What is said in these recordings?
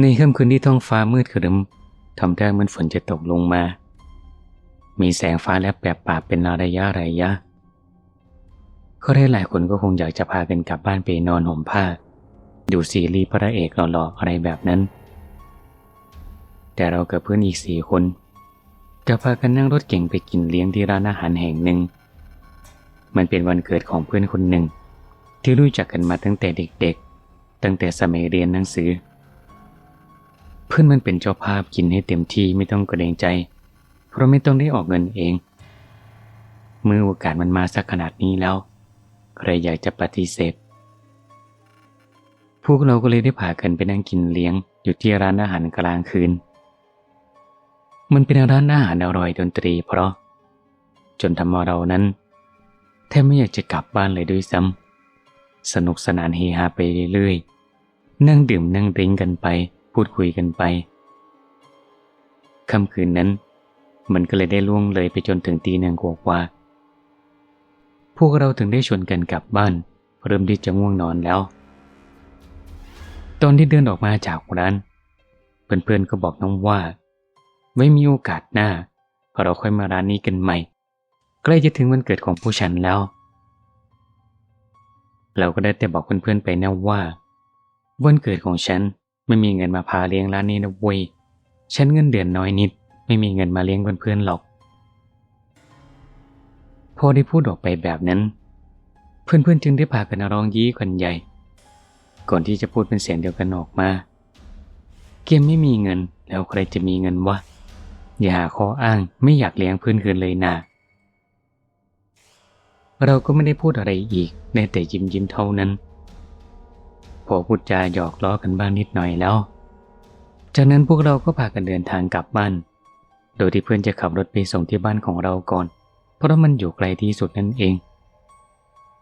ในค่ำคืนที่ท้องฟ้ามืดครึ้มทำได้เหมือนฝนจะตกลงมา มีแสงฟ้าและแปบปราเป็นระยะระยะเขาได้หลายคนก็คงอยากจะพากันกลับบ้านไปนอนห่มผ้า ดูซีรีส์พระเอกหล่อๆอะไรแบบนั้น แต่เรากับเพื่อนอีกสี่คนก็พากันนั่งรถเก่งไปกินเลี้ยงที่ร้านอาหารแห่งหนึ่ง มันเป็นวันเกิดของเพื่อนคนหนึ่ง ที่รู้จักกันมาตั้งแต่เด็กๆ ตั้งแต่สมัยเรียนหนังสือ พื่อนมันเป็นเจ้าภาพกินให้เต็มที่ไม่ต้องเกรงใจ เพราะไม่ต้องได้ออกเงินเอง เมื่อโอกาสมันมาสักขนาดนี้แล้ว ใครอยากจะปฏิเสธ พวกเราก็เลยได้พากันไปนั่งกินเลี้ยง อยู่ที่ร้านอาหารกลางคืน มันเป็นร้านอาหารอร่อยดนตรีเพราะ จนทำเอาเรานั้นแทบไม่อยากจะกลับบ้านเลยด้วยซ้ำสนุกสนานเฮฮาไปเรื่อยๆ นั่งดื่มนั่งดริ้งกันไป พูดคุยกันไปค่ำคืนนั้น มันก็เลยได้ล่วงเลยไปจนถึงตีหนึ่งกว่าๆพวกเราถึงได้ชวนกันกลับบ้าน เริ่มที่จะง่วงนอนแล้ว ตอนที่เดินออกมาจากร้าน เพื่อนๆก็บอกน้องว่า ไว้มีโอกาสหน้าเราค่อยมาร้านนี้กันใหม่ ใกล้จะถึงวันเกิดของผู้ฉันแล้ว เราก็ได้แต่บอกเพื่อนๆไปนะว่า วันเกิดของฉัน ไม่มีเงินมาพาเลี้ยงร้านนี้นะเว้ยฉันเงินเดือนน้อยนิด ไม่มีเงินมาเลี้ยงเพื่อนๆหรอก พอได้พูดออกไปแบบนั้น เพื่อนๆจึงได้พากันร้องยี้กันใหญ่ ก่อนที่จะพูดเป็นเสียงเดียวกันออกมา เกมไม่มีเงินแล้วใครจะมีเงินวะอย่าหาข้ออ้างไม่อยากเลี้ยงเพื่อนคืนเลยนะเราก็ไม่ได้พูดอะไรอีกในแต่ยิ้มยิ้มเท่านั้น พอพูดจาหยอกล้อกันบ้างนิดหน่อยแล้ว จากนั้นพวกเราก็พากันเดินทางกลับบ้าน โดยที่เพื่อนจะขับรถไปส่งที่บ้านของเราก่อน เพราะมันอยู่ไกลที่สุดนั่นเอง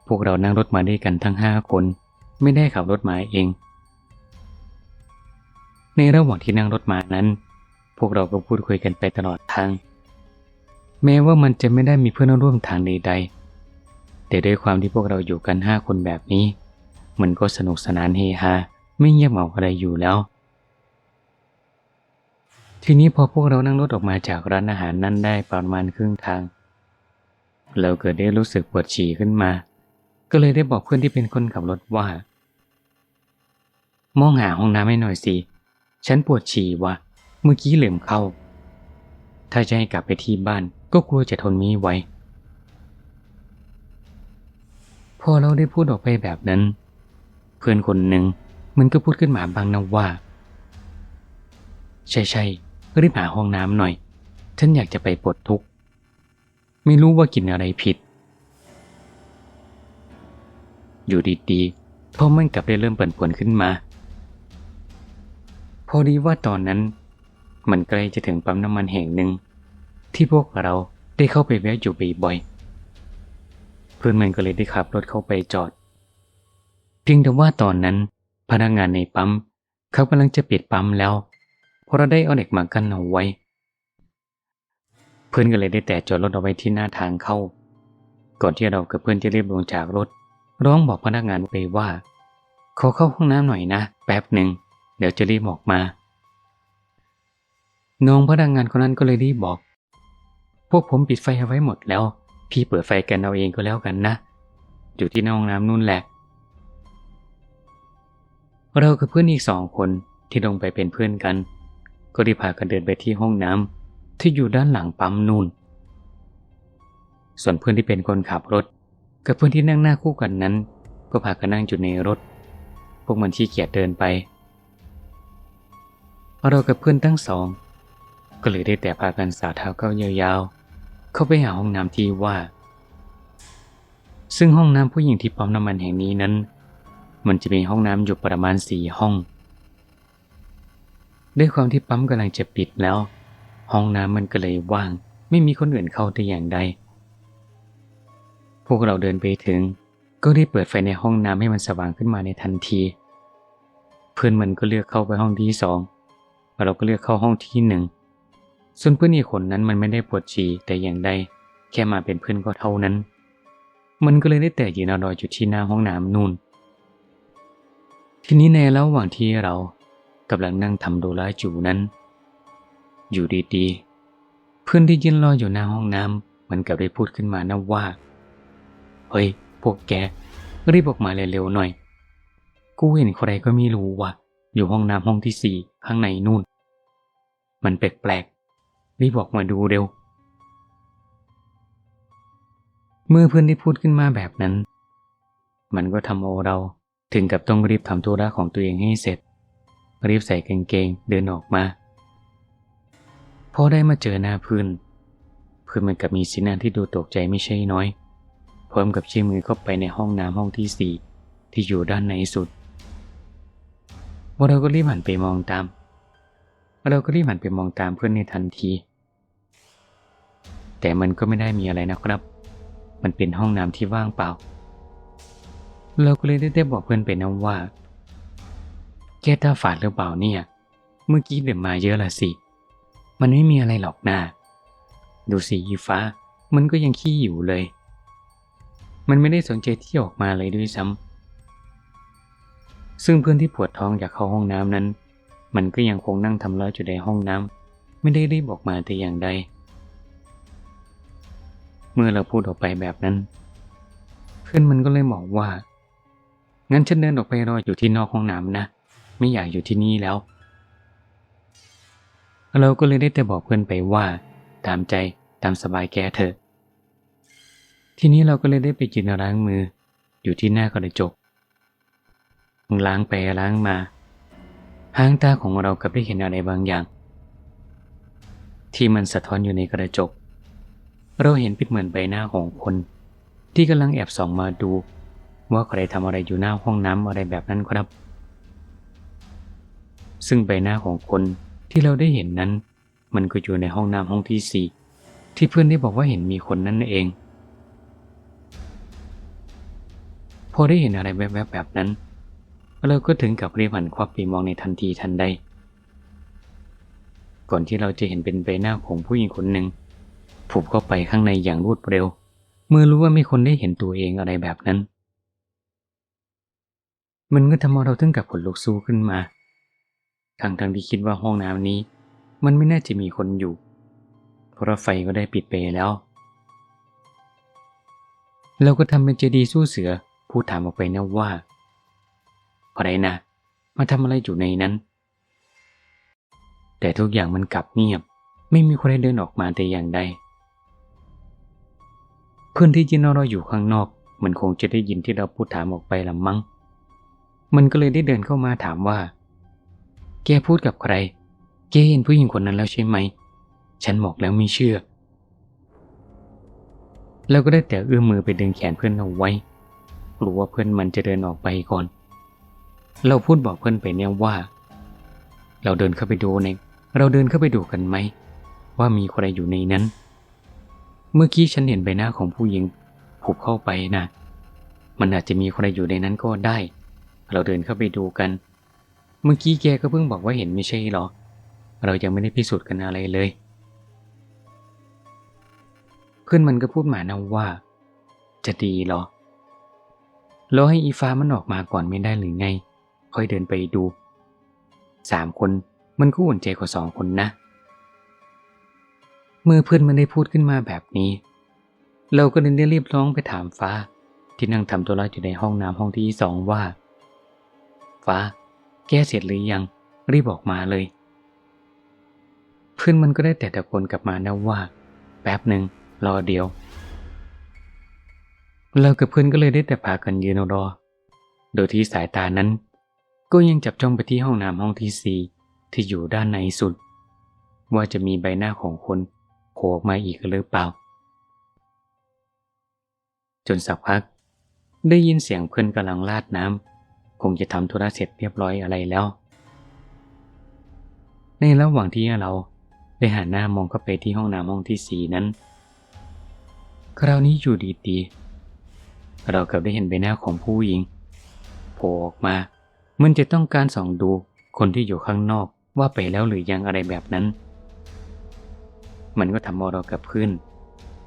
พวกเรานั่งรถมาด้วยกันทั้งห้าคน ไม่ได้ขับรถมาเอง ในระหว่างที่นั่งรถมานั้น พวกเราก็พูดคุยกันไปตลอดทาง แม้ว่ามันจะไม่ได้มีเพื่อนร่วมทางใดๆแต่ด้วยความที่พวกเราอยู่กันห้าคนแบบนี้ มันก็สนุกสนานเฮฮาไม่เงียบเหงาอะไรอยู่แล้ว ทีนี้พอพวกเรานั่งรถออกมาจากร้านอาหารนั้นได้ประมาณครึ่งทาง เราเกิดได้รู้สึกปวดฉี่ขึ้นมา ก็เลยได้บอกเพื่อนที่เป็นคนขับรถว่า มองหาห้องน้ำให้หน่อยสิ ฉันปวดฉี่ว่ะเมื่อกี้เหลืมเข้า ถ้าจะให้กลับไปที่บ้านก็กลัวจะทนไม่ไหวพอเราได้พูดออกไปแบบนั้น เพื่อนคนหนึ่งมันก็พูดขึ้นมาบางนะว่า ใช่ใช่รีบหาห้องน้ำหน่อย ฉันอยากจะไปปลดทุกข์ ไม่รู้ว่ากินอะไรผิด อยู่ดีๆพอมันกลับได้เริ่มเปิ่นป่วนขึ้นมา พอดีว่าตอนนั้น มันใกล้จะถึงปั๊มน้ำมันแห่งหนึ่ง ที่พวกเราได้เข้าไปแวะอยู่บ่อยๆเพื่อนมันก็เลยได้ขับรถเข้าไปจอด เพียงแต่ว่าตอนนั้น พนักงานในปั๊มเขากำลังจะปิดปั๊มแล้วเพราะเราได้เอาเด็กมากั้นเอาไว้ เพื่อนก็เลยได้แต่จอดรถเอาไว้ที่หน้าทางเข้า ก่อนที่เรากับเพื่อนจะรีบลงจากรถ ร้องบอกพนักงานไปว่า ขอเข้าห้องน้ำหน่อยนะ แป๊บหนึ่งเดี๋ยวจะรีบออกมา น้องพนักงานคนนั้นก็เลยรีบบอก พวกผมปิดไฟเอาไว้หมดแล้ว พี่เปิดไฟกันเอาเองก็แล้วกันนะ อยู่ที่หน้าห้องน้ำนู่นแหละ เรากับเพื่อนอีกสองคนที่ลงไปเป็นเพื่อนกัน ก็ได้พากันเดินไปที่ห้องน้ำที่อยู่ด้านหลังปั๊มนู่น ส่วนเพื่อนที่เป็นคนขับรถ กับเพื่อนที่นั่งหน้าคู่กันนั้น ก็พากันนั่งอยู่ในรถ พวกมันที่เกียจเดินไป เรากับเพื่อนทั้งสองก็เลยได้แต่พากันสาเท้าเข้ายาวๆ เข้าไปหาห้องน้ำที่ว่า ซึ่งห้องน้ำผู้หญิงที่ปั๊มน้ำมันแห่งนี้นั้น มันจะมีห้องน้ำอยู่ประมาณสี่ห้อง ด้วยความที่ปั๊มกำลังจะปิดแล้ว ห้องน้ำมันก็เลยว่าง ไม่มีคนอื่นเข้าแต่อย่างใด พวกเราเดินไปถึง ก็ได้เปิดไฟในห้องน้ำให้มันสว่างขึ้นมาในทันที เพื่อนมันก็เลือกเข้าไปห้องที่สองเราก็เลือกเข้าห้องที่หนึ่งส่วนเพื่อนอีกคนนั้นมันไม่ได้ปวดฉี่แต่อย่างใด แค่มาเป็นเพื่อนก็เท่านั้น มันก็เลยได้แต่ยืนรออยู่ที่หน้าห้องน้ำนู่น ทีนี้ในระหว่างที่เรากำลังนั่งทำโดราอยู่นั้น อยู่ดีๆ เพื่อนที่ยืนรออยู่หน้าห้องน้ำมันกับได้พูดขึ้นมานะว่า เฮ้ย พวกแก รีบออกมาเร็วๆหน่อย กูเห็นใครก็ไม่รู้ว่ะ อยู่ห้องน้ำห้องที่สี่ข้างในนู่น มันแปลกๆ รีบออกมาดูเร็ว เมื่อเพื่อนได้พูดขึ้นมาแบบนั้น มันก็ทำเอาเรา ถึงกับต้องรีบทำธุระของตัวเองให้เสร็จ รีบใส่กางเกงเดินออกมาพอได้มาเจอหน้าเพื่อนเพื่อนมันกับมีสีหน้าที่ดูตกใจไม่ใช่น้อย พร้อมกับชี้มือเข้าไปในห้องน้ำห้องที่สี่ที่อยู่ด้านในสุดเราก็รีบหันไปมองตามเราก็รีบหันไปมองตามเพื่อนในทันที แต่มันก็ไม่ได้มีอะไรนะครับ มันเป็นห้องน้ำที่ว่างเปล่า เราก็เลยได้ได้บอกเพื่อนไปนะว่า แกตาฝาดหรือเปล่าเนี่ย เมื่อกี้เดินมาเยอะละสิ มันไม่มีอะไรหรอกนะดูสิยีฟ้า มันก็ยังขี้อยู่เลย มันไม่ได้สนใจที่ออกมาเลยด้วยซ้ำซึ่งเพื่อนที่ปวดท้องอยากเข้าห้องน้ำนั้น มันก็ยังคงนั่งทำร้ายอยู่ในห้องน้ำไม่ได้รีบออกมาแต่อย่างใดเมื่อเราพูดออกไปแบบนั้น เพื่อนมันก็เลยบอกว่า งั้นฉันเดินออกไปรออยู่ที่นอกห้องน้ำนะ ไม่อยากอยู่ที่นี่แล้ว เราก็เลยได้แต่บอกเพื่อนไปว่า ตามใจตามสบายแกเถอะ ทีนี้เราก็เลยได้ไปยืนล้างมือ อยู่ที่หน้ากระจก ล้างไปล้างมาหางตาของเรากับได้เห็นอะไรบางอย่าง ที่มันสะท้อนอยู่ในกระจก เราเห็นเป็นเหมือนใบหน้าของคน ที่กำลังแอบส่องมาดู ว่าใครทำอะไรอยู่หน้าห้องน้ำอะไรแบบนั้นครับ ซึ่งใบหน้าของคนที่เราได้เห็นนั้น มันก็อยู่ในห้องน้ำห้องที่สี่ที่เพื่อนได้บอกว่าเห็นมีคนนั่นเอง พอได้เห็นอะไรแวบๆแบบนั้น เราก็ถึงกับรีบหันควับไปมองในทันทีทันใด ก่อนที่เราจะเห็นเป็นใบหน้าของผู้หญิงคนหนึ่งผุบเข้าไปข้างในอย่างรวดเร็ว เมื่อรู้ว่ามีคนได้เห็นตัวเองอะไรแบบนั้น มันก็ทำให้เราถึงกับขนลุกสู้ขึ้นมา ทั้งทั้งที่คิดว่าห้องน้ำนี้ มันไม่น่าจะมีคนอยู่ เพราะไฟก็ได้ปิดไปแล้ว เราก็ทำเป็นเจดีสู้เสือ พูดถามออกไปนะว่าอะไรนะ มาทำอะไรอยู่ในนั้น แต่ทุกอย่างมันกลับเงียบ ไม่มีใครเดินออกมาแต่อย่างใด เพื่อนที่ยืนรออยู่ข้างนอก มันคงจะได้ยินที่เราพูดถามออกไปละมั้ง มันก็เลยได้เดินเข้ามาถามว่า แกพูดกับใคร แกเห็นผู้หญิงคนนั้นแล้วใช่ไหม ฉันบอกแล้วไม่เชื่อ แล้วก็ได้แต่เอื้อมมือไปดึงแขนเพื่อนเอาไว้ กลัวว่าเพื่อนมันจะเดินออกไปก่อน เราพูดบอกเพื่อนไปเนี่ยว่า เราเดินเข้าไปดูในเราเดินเข้าไปดูกันไหม ว่ามีใครอยู่ในนั้น เมื่อกี้ฉันเห็นใบหน้าของผู้หญิงผุบเข้าไปนะมันอาจจะมีใครอยู่ในนั้นก็ได้ เราเดินเข้าไปดูกัน เมื่อกี้แกก็เพิ่งบอกว่าเห็นไม่ใช่หรอ เรายังไม่ได้พิสูจน์กันอะไรเลย เพื่อนมันก็พูดหมานะว่า จะดีหรอรอให้อีฟ้ามันออกมาก่อนไม่ได้หรือไง ค่อยเดินไปดูสามคนมันก็อุ่นใจกว่าสองคนนะ เมื่อเพื่อนมันได้พูดขึ้นมาแบบนี้ เราก็เลยได้รีบร้องไปถามฟ้าที่นั่งทำตัวรอยู่ในห้องน้ำห้องที่สองว่า ฟ้า แก้เสร็จหรือยัง รีบออกมาเลย เพื่อนมันก็ได้แต่ตะโกนกลับมานะว่า แป๊บหนึ่งรอเดียว เรากับเพื่อนก็เลยได้แต่พากันยืนรอ โดยที่สายตานั้น ก็ยังจับจ้องไปที่ห้องน้ำห้องที่สี่ที่อยู่ด้านในสุด ว่าจะมีใบหน้าของคนโผล่ออกมาอีกหรือเปล่า จนสักพักได้ยินเสียงเพื่อนกำลังลาดน้ำ คงจะทำธุระเสร็จเรียบร้อยอะไรแล้ว ในระหว่างที่เราได้หันหน้ามองเข้าไปที่ห้องน้ำห้องที่สี่นั้น คราวนี้อยู่ดีๆเราเกลับได้เห็นใบหน้าของผู้หญิงโผล่ออกมา มันจะต้องการส่องดูคนที่อยู่ข้างนอกว่าไปแล้วหรือยังอะไรแบบนั้น มันก็ทำให้เรากับพื่อน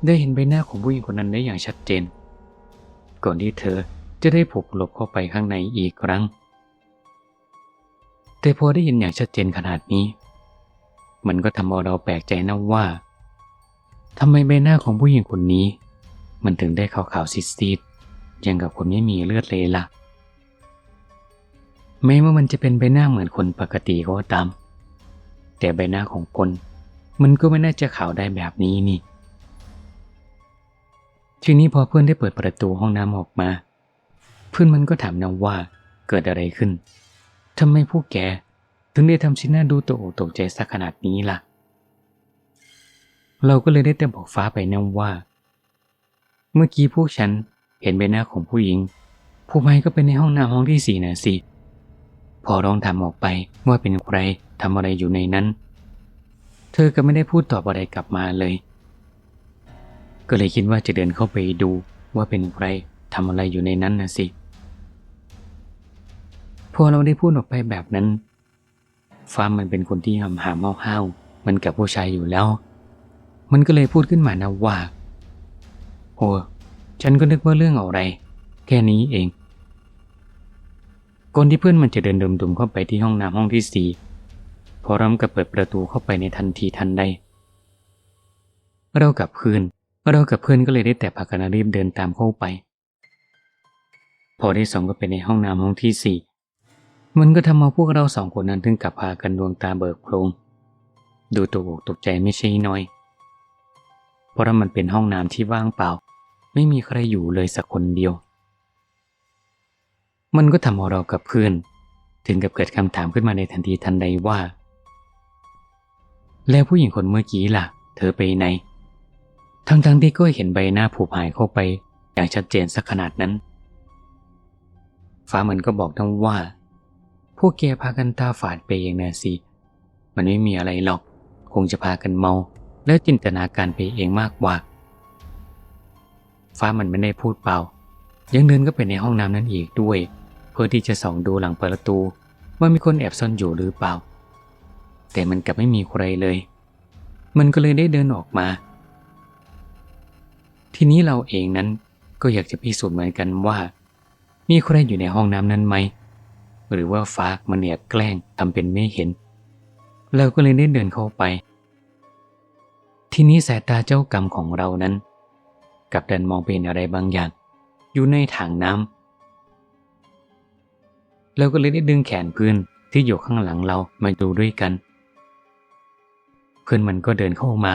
ได้เห็นใบหน้าของผู้หญิงคนนั้นได้อย่างชัดเจน ก่อนที่เธอ จะได้ผกหลบเข้าไปข้างในอีกครั้ง แต่พอได้ยินอย่างชัดเจนขนาดนี้ มันก็ทำเอาเราแปลกใจนะว่าทำไมใบหน้าของผู้หญิงคนนี้ มันถึงได้ขาวๆซีดๆยังกับคนไม่มีเลือดเลยล่ะแม้ว่ามันจะเป็นใบหน้าเหมือนคนปกติก็ตาม แต่ใบหน้าของคน มันก็ไม่น่าจะขาวได้แบบนี้นี่ทีนี้พอเพื่อนได้เปิดประตูห้องน้ำออกมา เพื่อนมันก็ถามนางว่าเกิดอะไรขึ้นทำไมพวกแก ถึงได้ทำชิ้นหน้าดูตกอกตกใจสักขนาดนี้ล่ะ เราก็เลยได้แต่บอกฟ้าไปนะว่า เมื่อกี้พวกฉันเห็นใบหน้าของผู้หญิง ผู้ชายก็เป็นในห้องน้ำห้องที่สี่นะสิ พอร้องถามออกไปว่าเป็นใครทำอะไรอยู่ในนั้น เธอก็ไม่ได้พูดตอบอะไรกลับมาเลย ก็เลยคิดว่าจะเดินเข้าไปดูว่าเป็นใครทำอะไรอยู่ในนั้นนะสิ พอเราได้พูดออกไปแบบนั้น ฟ้ามันเป็นคนที่หำหามห้าวๆมันกับผู้ชายอยู่แล้ว มันก็เลยพูดขึ้นมานะว่า โอ้ฉันก็นึกว่าเรื่องอะไร แค่นี้เองก่อนที่เพื่อนมันจะเดินดุมๆเข้าไปที่ห้องน้ำห้องที่สี่พอร้ำกับเปิดประตูเข้าไปในทันทีทันใดเรากับเพื่อนเรากับเพื่อนก็เลยได้แต่พากันรีบเดินตามเข้าไป พอได้สองก็ไปในห้องน้ำห้องที่สี่ มันก็ทำเอาพวกเราสองคนนั้นถึงกับพากันดวงตาเบิกโพลงดูตกอกตกใจไม่ใช่น้อย เพราะมันเป็นห้องน้ำที่ว่างเปล่า ไม่มีใครอยู่เลยสักคนเดียว มันก็ทำเอาเรากับเพื่อน ถึงกับเกิดคำถามขึ้นมาในทันทีทันใดว่า แล้วผู้หญิงคนเมื่อกี้ล่ะ เธอไปไหน ทั้งๆที่ก็เห็นใบหน้าผูกหายเข้าไป อย่างชัดเจนสักขนาดนั้น ฟ้ามันก็บอกทั้งว่า วกแกพากันตาฝาดไปเองนะสิ มันไม่มีอะไรหรอก คงจะพากันเมา แล้วจินตนาการไปเองมากกว่า ฟ้ามันไม่ได้พูดเปล่า ยังเดินก็ไปในห้องน้ำนั้นอีกด้วย เพื่อที่จะส่องดูหลังประตู ว่ามีคนแอบซ่อนอยู่หรือเปล่า แต่มันกลับไม่มีใครเลย มันก็เลยได้เดินออกมา ทีนี้เราเองนั้นก็อยากจะพิสูจน์เหมือนกันว่า มีใครอยู่ในห้องน้ำนั้นไหม หรือว่าฟ้ามันเนี่ยแกล้งทำเป็นไม่เห็น เราก็เลยได้เดินเข้าไป ทีนี้สายตาเจ้ากรรมของเรานั้น กับดันมองไปเห็นอะไรบางอย่าง อยู่ในถังน้ำเราก็เลยได้ดึงแขนเพื่อนที่อยู่ข้างหลังเรามาดูด้วยกัน เพื่อนมันก็เดินเข้ามา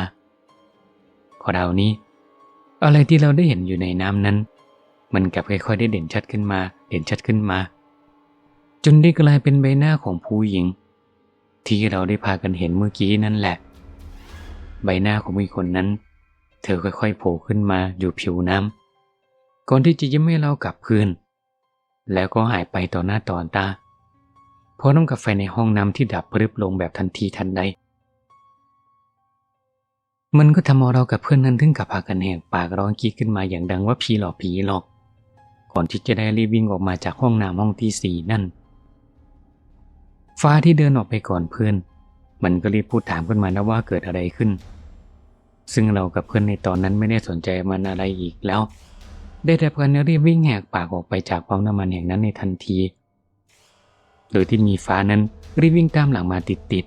ขอเราวนี้ อะไรที่เราได้เห็นอยู่ในน้ำนั้น มันกลับค่อยๆได้เด่นชัดขึ้นมา เด่นชัดขึ้นมา นได้กลายเป็นใบหน้าของผู้หญิง ที่เราได้พากันเห็นเมื่อกี้นั่นแหละ ใบหน้าของผู้หญิงคนนั้น เธอค่อยๆโผล่ขึ้นมาอยู่ผิวน้ำก่อนที่จะยิ้มให้เรากลับคืน แล้วก็หายไปต่อหน้าต่อตาพอน้ำกับไฟในห้องน้ำที่ดับพรึบลงแบบทันทีทันใดมันก็ทำเอาเรากับเพื่อนนั้นถึงกับพากันแหกปากร้องกรีดขึ้นมาอย่างดังว่าผีหลอกผีหลอก ก่อนที่จะได้รีบวิ่งออกมาจากห้องน้ำห้องที่สี่นั่น ฟ้าที่เดินออกไปก่อนเพื่อน มันก็รีบพูดถามขึ้นมานะว่าเกิดอะไรขึ้น ซึ่งเรากับเพื่อนในตอนนั้นไม่ได้สนใจมันอะไรอีกแล้ว ได้แต่กันรีบวิ่งแหกปากออกไปจากปั๊มน้ำมันแห่งนั้นในทันที โดยที่มีฟ้านั้นรีบวิ่งตามหลังมาติด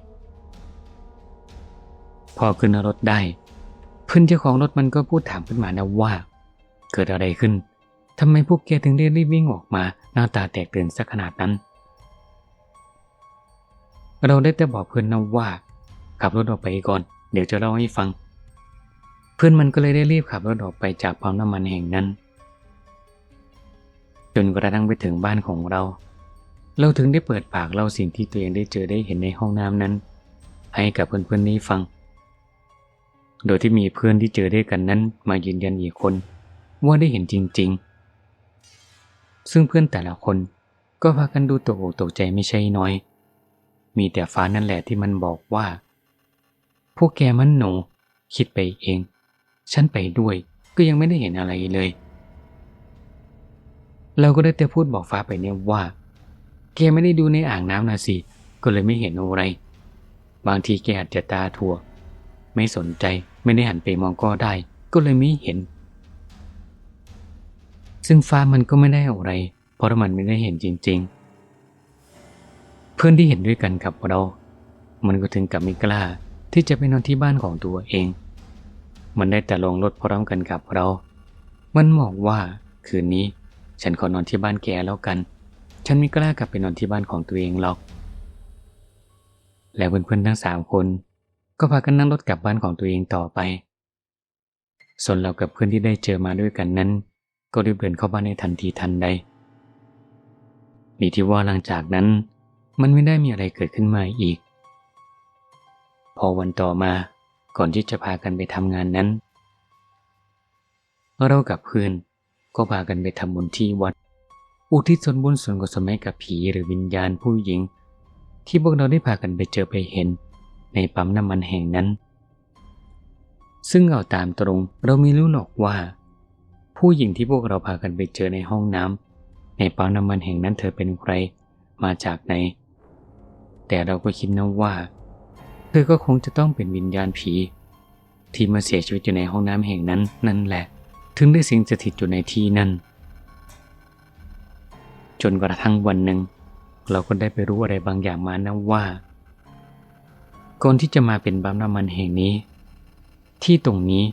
ๆพอขึ้นรถได้ เพื่อนเจ้าของรถมันก็พูดถามขึ้นมานะว่า เกิดอะไรขึ้นทำไมพวกแกถึงได้รีบวิ่งออกมา หน้าตาแตกตื่นสักขนาดนั้น เราได้แต่บอกเพื่อนนะว่า ขับรถออกไปก่อน เดี๋ยวจะเล่าให้ฟัง เพื่อนมันก็เลยได้รีบขับรถออกไปจากปั๊มน้ำมันแห่งนั้น จนกระทั่งไปถึงบ้านของเรา เราถึงได้เปิดปากเล่าสิ่งที่ตัวเองได้เจอได้เห็นในห้องน้ำนั้น ให้กับเพื่อนๆนี้ฟัง โดยที่มีเพื่อนที่เจอด้วยกันนั้น มายืนยันอีกคน ว่าได้เห็นจริง ๆ ซึ่งเพื่อนแต่ละคนก็พากันดูตกอกตกใจไม่ใช่น้อย มีแต่ฟ้านั่นแหละที่มันบอกว่า พวกแกมันหนู คิดไปเอง ฉันไปด้วยก็ยังไม่ได้เห็นอะไรเลย เราก็ได้แต่พูดบอกฟ้าไปเนี่ยว่า แกไม่ได้ดูในอ่างน้ำนะสิ ก็เลยไม่เห็นอะไร บางทีแกอาจจะตาถั่ว ไม่สนใจไม่ได้หันไปมองก็ได้ ก็เลยไม่เห็น ซึ่งฟ้ามันก็ไม่ได้อะไร เพราะมันไม่ได้เห็นจริง ๆ พื่อนที่เห็นด้วยกันกับเรา มันก็ถึงกับไม่กล้าที่จะไปนอนที่บ้านของตัวเอง มันได้แต่ลงรถพร้อมกันกับเรา มันบอกว่าคืนนี้ ฉันขอนอนที่บ้านแกแล้วกัน ฉันไม่กล้ากลับไปนอนที่บ้านของตัวเองหรอก แล้วเพื่อนๆทั้งสามคนก็พากันนั่งรถกลับบ้านของตัวเองต่อไป ส่วนเรากับเพื่อนที่ได้เจอมาด้วยกันนั้น ก็รีบเดินเข้าบ้านในทันทีทันใดมีที่ว่าหลังจากนั้น มันไม่ได้มีอะไรเกิดขึ้นมาอีก พอวันต่อมาก่อนที่จะพากันไปทำงานนั้น เรากับเพื่อนก็พากันไปทำบุญที่วัด อุทิศส่วนบุญส่วนกุศลให้กับผีหรือวิญญาณผู้หญิง ที่พวกเราได้พากันไปเจอไปเห็น ในปั๊มน้ำมันแห่งนั้น ซึ่งเอาตามตรงเราไม่รู้หรอกว่า ผู้หญิงที่พวกเราพากันไปเจอในห้องน้ำในปั๊มน้ำมันแห่งนั้นเธอเป็นใคร มาจากไหน แต่เราก็คิดนะว่า เธอก็คงจะต้องเป็นวิญญาณผี ที่มาเสียชีวิตอยู่ในห้องน้ำแห่งนั้นนั่นแหละ ถึงได้สิงสถิตอยู่ในที่นั้นจนกระทั่งวันหนึ่ง เราก็ได้ไปรู้อะไรบางอย่างมานะว่าก่อนที่จะมาเป็นปั๊มน้ำมันแห่งนี้ ที่ตรงนี้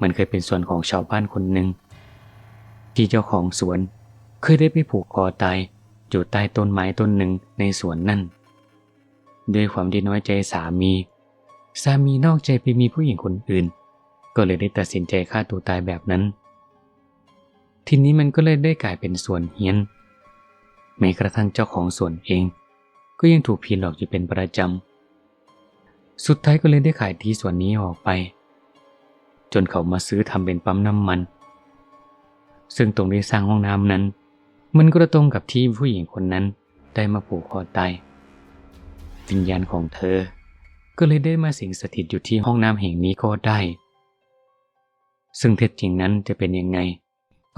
มันเคยเป็นส่วนของชาวบ้านคนหนึ่งที่เจ้าของสวนเคยได้ไปผูกคอตายอยู่ใต้ต้นไม้ต้นหนึ่งในสวนนั่น ด้วยความที่น้อยใจสามี สามีนอกใจไปมีผู้หญิงคนอื่น ก็เลยได้ตัดสินใจฆ่าตัวตายแบบนั้น ทีนี้มันก็เลยได้กลายเป็นส่วนเฮี้ยนแม้กระทั่งเจ้าของสวนเอง ก็ยังถูกผีหลอกอยู่เป็นประจำ สุดท้ายก็เลยได้ขายที่ส่วนนี้ออกไป จนเขามาซื้อทำเป็นปั๊มน้ำมัน ซึ่งตรงที่สร้างห้องน้ำนั้น มันก็ตรงกับที่ผู้หญิงคนนั้นได้มาผูกคอตาย วิญญาณของเธอ ก็เลยได้มาสิงสถิตอยู่ที่ห้องน้ำแห่งนี้ก็ได้ ซึ่งเท็จจริงนั้นจะเป็นยังไง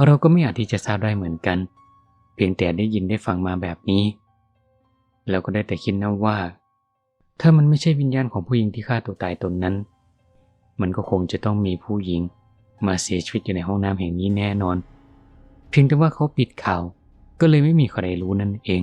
เราก็ไม่อาจที่จะทราบได้เหมือนกัน เพียงแต่ได้ยินได้ฟังมาแบบนี้ แล้วก็ได้แต่คิดนะว่า ถ้ามันไม่ใช่วิญญาณของผู้หญิงที่ฆ่าตัวตายตนนั้น มันก็คงจะต้องมีผู้หญิง มาเสียชีวิตอยู่ในห้องน้ำแห่งนี้แน่นอน เพียงแต่ว่าเขาปิดข่าว ก็เลยไม่มีใครรู้นั่นเอง